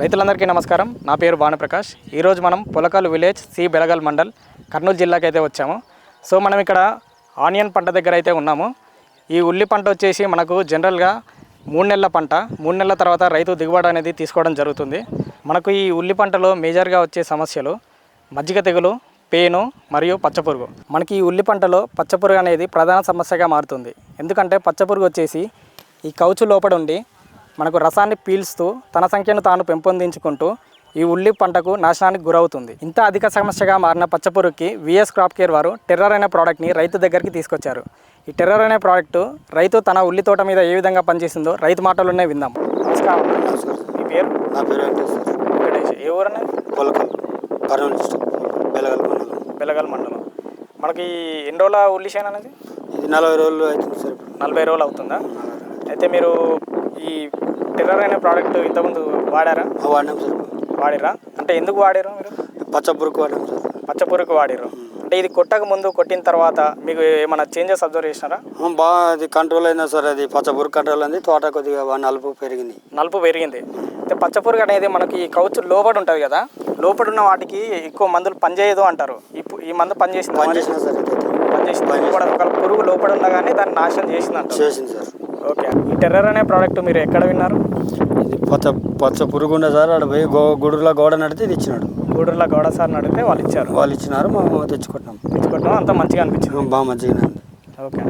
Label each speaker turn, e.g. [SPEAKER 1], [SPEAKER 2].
[SPEAKER 1] రైతులందరికీ నమస్కారం. నా పేరు భానుప్రకాష్. ఈరోజు మనం పొలకల్ విలేజ్ సి బెలగల్ మండల్ కర్నూలు జిల్లాకి అయితే వచ్చాము. సో మనం ఇక్కడ ఆనియన్ పంట దగ్గర అయితే ఉన్నాము. ఈ ఉల్లి పంట వచ్చేసి మనకు జనరల్గా మూడు నెలల పంట మూడు నెలల తర్వాత రైతు దిగుబడి అనేది తీసుకోవడం జరుగుతుంది. మనకు ఈ ఉల్లి పంటలో మేజర్గా వచ్చే సమస్యలు మజ్జిగ తెగులు పేను మరియు పచ్చపురుగు. మనకి ఈ ఉల్లి పంటలో పచ్చపురుగు అనేది ప్రధాన సమస్యగా మారుతుంది. ఎందుకంటే పచ్చపురుగు వచ్చేసి ఈ కౌచు లోపల ఉండి మనకు రసాన్ని పీల్స్తూ తన సంఖ్యను తాను పెంపొందించుకుంటూ ఈ ఉల్లి పంటకు నాశనానికి గురవుతుంది. ఇంత అధిక సమస్యగా మారిన పచ్చపురుగుకి విఎస్ క్రాప్ కేర్ వారు టెర్రర్ అనే ప్రోడక్ట్ని రైతు దగ్గరికి తీసుకొచ్చారు. ఈ టెర్రర్ అనే ప్రోడక్ట్ రైతు తన ఉల్లి తోట మీద ఏ విధంగా పనిచేసిందో రైతు మాటల్లోనే విందాం. నమస్కారం. మీ పేరు?
[SPEAKER 2] నా పేరు వెంకటేశ్వర
[SPEAKER 1] వెంకటేష్. ఏ ఊరనే
[SPEAKER 2] కొలకల్ కర్నూలు డిస్ట్రిక్ట్. బెలగల్ మండలం.
[SPEAKER 1] బెలగల్ మండలం. మనకి ఎన్ని రోజుల ఉల్లి చేను అనేది?
[SPEAKER 2] ఇది నలభై రోజులు అవుతుంది సార్
[SPEAKER 1] నలభై రోజులు అవుతుందా? అయితే మీరు ఈ టెర్రర్ అనే ప్రోడక్ట్ ఇంతకుముందు వాడారా?
[SPEAKER 2] వాడినాం సార్.
[SPEAKER 1] వాడిరా? అంటే ఎందుకు వాడారు మీరు?
[SPEAKER 2] పచ్చ పురుకు వాడినాం సార్.
[SPEAKER 1] పచ్చపురుకు వాడిరు అంటే ఇది కొట్టక ముందు కొట్టిన తర్వాత మీకు ఏమైనా చేంజెస్ అబ్జర్వ్ చేసినారా?
[SPEAKER 2] బాగా అది కంట్రోల్ అయిందా సార్ అది. పచ్చ పురుగు కంట్రోల్ అయింది. తోట కొద్దిగా నలుపు పెరిగింది.
[SPEAKER 1] నలుపు పెరిగింది. అయితే పచ్చపురుగు అనేది మనకి ఈ కౌచు లోపల ఉంటుంది కదా. లోపల ఉన్న వాటికి ఎక్కువ మందులు పనిచేయదు అంటారు. ఈ పు- ఈ మందు పనిచేసింది
[SPEAKER 2] పని చేసిన సార్
[SPEAKER 1] పనిచేసింది? పురుగు లోపల ఉన్నా కానీ దాన్ని నాశనం చేసింది
[SPEAKER 2] చేసింది సార్.
[SPEAKER 1] ఓకే. ఈ టెర్రర్ అనే ప్రోడక్ట్ మీరు ఎక్కడ విన్నారు?
[SPEAKER 2] ఇది పచ్చ పచ్చ పురుగు ఉండే సార్ ఆడ పోయి గో గుడులో గోడ నడితే ఇది ఇచ్చినాడు.
[SPEAKER 1] గూడూరులో గౌడ సార్ని అడిగితే వాళ్ళు ఇచ్చారు.
[SPEAKER 2] వాళ్ళు ఇచ్చినారు మేము తెచ్చుకుంటాం.
[SPEAKER 1] తెచ్చుకోవడం అంతా మంచిగా అనిపించింది.
[SPEAKER 2] బాగా మంచిగా
[SPEAKER 1] ఓకే.